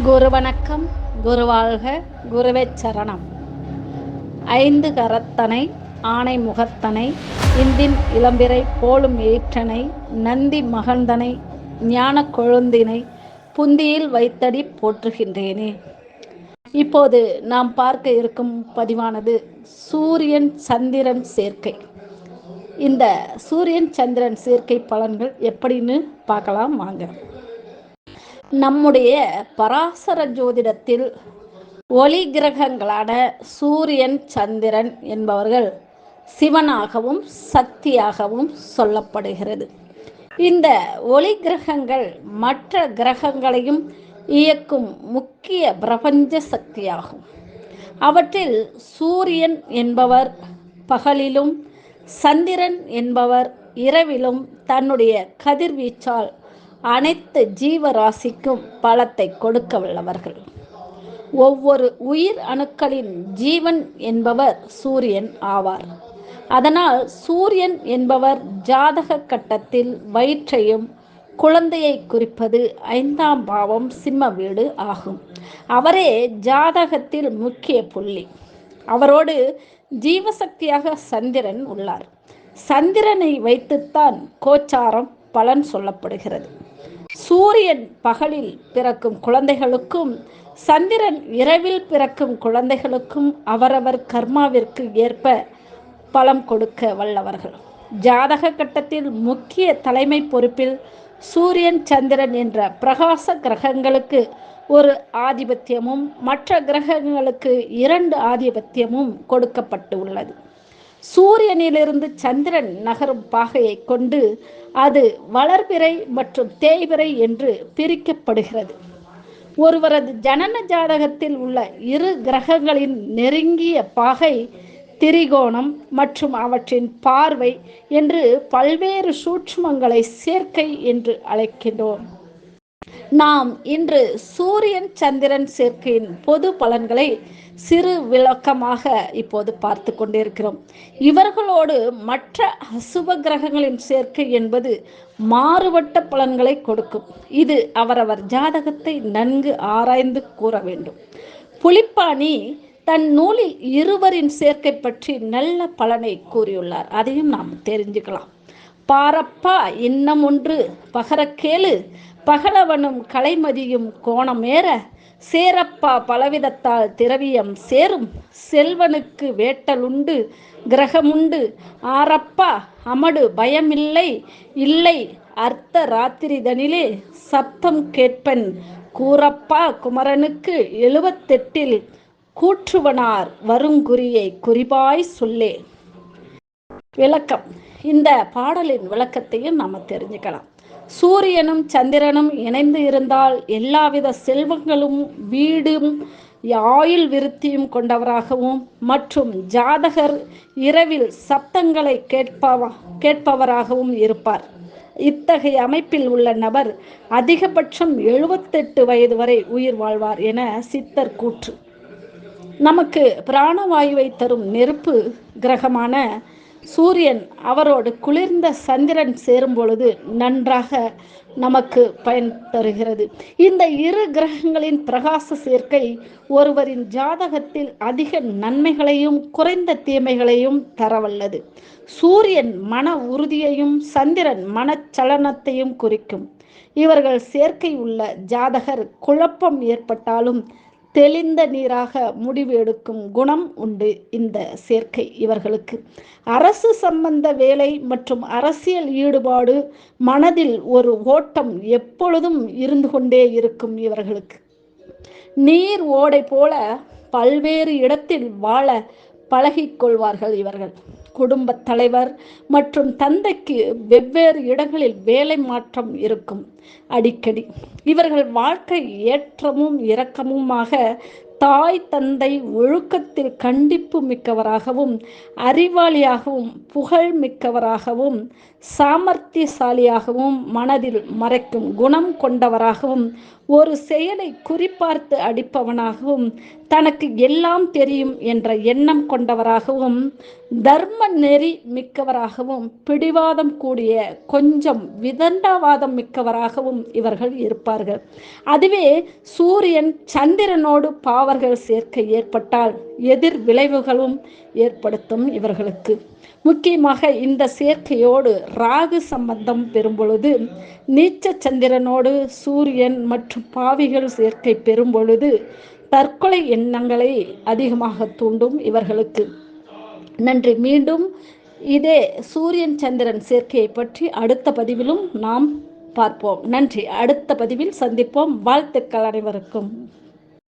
குரு வணக்கம் குருவாழ்க குருவே சரணம் ஐந்து கரத்தனை ஆனை முகத்தனை இந்தின் இளம்பிறை போலும் ஏற்றனை நந்தி மகந்தனை ஞான கொழுந்தினை புந்தியில் வைத்தடி போற்றுகின்றேனே. இப்போது நாம் பார்க்க இருக்கும் பதிவானது சூரியன் சந்திரன் சேர்க்கை. இந்த சூரியன் சந்திரன் சேர்க்கை பலன்கள் எப்படின்னு பார்க்கலாம் வாங்க. நம்முடைய பராசர ஜோதிடத்தில் ஒளி கிரகங்களான சூரியன் சந்திரன் என்பவர்கள் சிவனாகவும் சக்தியாகவும் சொல்லப்படுகிறது. இந்த ஒளி கிரகங்கள் மற்ற கிரகங்களையும் இயக்கும் முக்கிய பிரபஞ்ச சக்தியாகும். அவற்றில் சூரியன் என்பவர் பகலிலும் சந்திரன் என்பவர் இரவிலும் தன்னுடைய கதிர்வீச்சால் அனைத்து ஜீவராசிக்கும் பலத்தை கொடுக்க வல்லவர்கள். ஒவ்வொரு உயிர் அணுக்களின் ஜீவன் என்பவர் சூரியன் ஆவார். அதனால் சூரியன் என்பவர் ஜாதக கட்டத்தில் வயிற்றையும் குழந்தையை குறிப்பது ஐந்தாம் பாவம் சிம்ம வீடு ஆகும். அவரே ஜாதகத்தில் முக்கிய புள்ளி. அவரோடு ஜீவசக்தியாக சந்திரன் உள்ளார். சந்திரனை வைத்துத்தான் கோச்சாரம் பலன் சொல்லப்படுகிறது. சூரியன் பகலில் பிறக்கும் குழந்தைகளுக்கும் சந்திரன் இரவில் பிறக்கும் குழந்தைகளுக்கும் அவரவர் கர்மாவிற்கு ஏற்ப பலம் கொடுக்க வல்லவர்கள். ஜாதக கட்டத்தில் முக்கிய தலைமை பொறுப்பில் சூரியன் சந்திரன் என்ற பிரகாச கிரகங்களுக்கு ஒரு ஆதிபத்தியமும் மற்ற கிரகங்களுக்கு இரண்டு ஆதிபத்தியமும் கொடுக்கப்பட்டு உள்ளது சூரியனிலிருந்து சந்திரன் நகரும் பாகையை கொண்டு அது வளர்பிறை மற்றும் தேய்பிறை என்று பிரிக்கப்படுகிறது. ஒருவரது ஜனன ஜாதகத்தில் உள்ள இரு கிரகங்களின் நெருங்கிய பாகை திரிகோணம் மற்றும் அவற்றின் பார்வை என்று பல்வேறு சூட்சுமங்களை சேர்க்கை என்று அழைக்கின்றோம். நாம் இன்று சூரியன் சந்திரன் சேர்க்கையின் பொது பலன்களை சிறு விளக்கமாக இப்போது பார்த்து கொண்டிருக்கிறோம். இவர்களோடு மற்ற அசுப கிரகங்களின் சேர்க்கை என்பது மாறுபட்ட பலன்களை கொடுக்கும். இது அவரவர் ஜாதகத்தை நன்கு ஆராய்ந்து கூற வேண்டும். புலிப்பாணி தன் நூலில் இருவரின் சேர்க்கை பற்றி நல்ல பலனை கூறியுள்ளார். அதையும் நாம் தெரிஞ்சுக்கலாம். பாரப்பா இன்னம் ஒன்று பகரக்கேளு பகலவனும் கலைமதியும் கோணமேற சேரப்பா பலவிதத்தால் திரவியம் சேரும். செல்வனுக்கு வேட்டலுண்டு கிரகமுண்டு. ஆரப்பா அமடு பயமில்லை இல்லை அர்த்த ராத்திரிதனிலே சப்தம் கேட்பன். கூறப்பா குமரனுக்கு எழுபத்தெட்டில் கூற்றுவனார் வருங்குறியை குறிபாய் சொல்லே. விளக்கம். இந்த பாடலின் விளக்கத்தையும் நாம் தெரிஞ்சுக்கலாம். சூரியனும் சந்திரனும் இணைந்து இருந்தால் எல்லாவித செல்வங்களும் வீடும் ஆயுள் விருத்தியும் கொண்டவராகவும் மற்றும் ஜாதகர் இரவில் சப்தங்களை கேட்பவ கேட்பவராகவும் இருப்பார். இத்தகைய அமைப்பில் உள்ள நபர் அதிகபட்சம் எழுபத்தெட்டு வயது வரை உயிர் வாழ்வார் என சித்தர் கூற்று. நமக்கு பிராணவாயுவை தரும் நெருப்பு கிரகமான சூரியன் அவரோடு குளிர்ந்த சந்திரன் சேரும் பொழுது நன்றாக நமக்கு பயன் தருகிறது. இந்த இரு கிரகங்களின் பிரகாச சேர்க்கை ஒருவரின் ஜாதகத்தில் அதிக நன்மைகளையும் குறைந்த தீமைகளையும் தரவல்லது. சூரியன் மன உறுதியையும் சந்திரன் மனச்சலனத்தையும் குறிக்கும். இவர்கள் சேர்க்கை உள்ள ஜாதகர் குழப்பம் ஏற்பட்டாலும் தெளிந்த நீராக முடிவு எடுக்கும் குணம் உண்டு இந்த சேர்க்கை இவர்களுக்கு. அரசு சம்பந்த வேலை மற்றும் அரசியல் ஈடுபாடு மனதில் ஒரு ஓட்டம் எப்பொழுதும் இருந்து கொண்டே இருக்கும் இவர்களுக்கு. நீர் ஓடை போல பல்வேறு இடத்தில் வாழ பழகிக்கொள்வார்கள் இவர்கள். குடும்பத் தலைவர் மற்றும் தந்தைக்கு வெவ்வேறு இடங்களில் வேலை மாற்றம் இருக்கும். அடிக்கடி இவர்கள் வாழ்க்கை ஏற்றமும் இரக்கமுமாக தாய் தந்தை ஒழுக்கத்தில் கண்டிப்பு மிக்கவராகவும் அறிவாளியாகவும் புகழ் மிக்கவராகவும் சாமர்த்தியசாலியாகவும் மனதில் மறைக்கும் குணம் கொண்டவராகவும் ஒரு செயலை குறிப்பார்த்து அடிப்பவனாகவும் தனக்கு எல்லாம் தெரியும் என்ற எண்ணம் கொண்டவராகவும் தர்ம நெறி மிக்கவராகவும் பிடிவாதம் கூடிய கொஞ்சம் விதண்டாவாதம் மிக்கவராகவும் இவர்கள் இருப்பார்கள். அதுவே சூரியன் சந்திரனோடு பாவ பாவர்கள் சேர்க்கை ஏற்பட்டால் எதிர் விளைவுகளும் ஏற்படுத்தும் இவர்களுக்கு. முக்கியமாக இந்த சேர்க்கையோடு ராகு சம்பந்தம் பெறும் பொழுது நீச்ச சந்திரனோடு சூரியன் மற்றும் பாவிகள் சேர்க்கை பெறும்பொழுது தற்கொலை எண்ணங்களை அதிகமாக தூண்டும் இவர்களுக்கு. நன்றி. மீண்டும் இதே சூரியன் சந்திரன் சேர்க்கையை பற்றி அடுத்த பதிவிலும் நாம் பார்ப்போம். நன்றி. அடுத்த பதிவில் சந்திப்போம். வாழ்த்துக்கள் அனைவருக்கும்.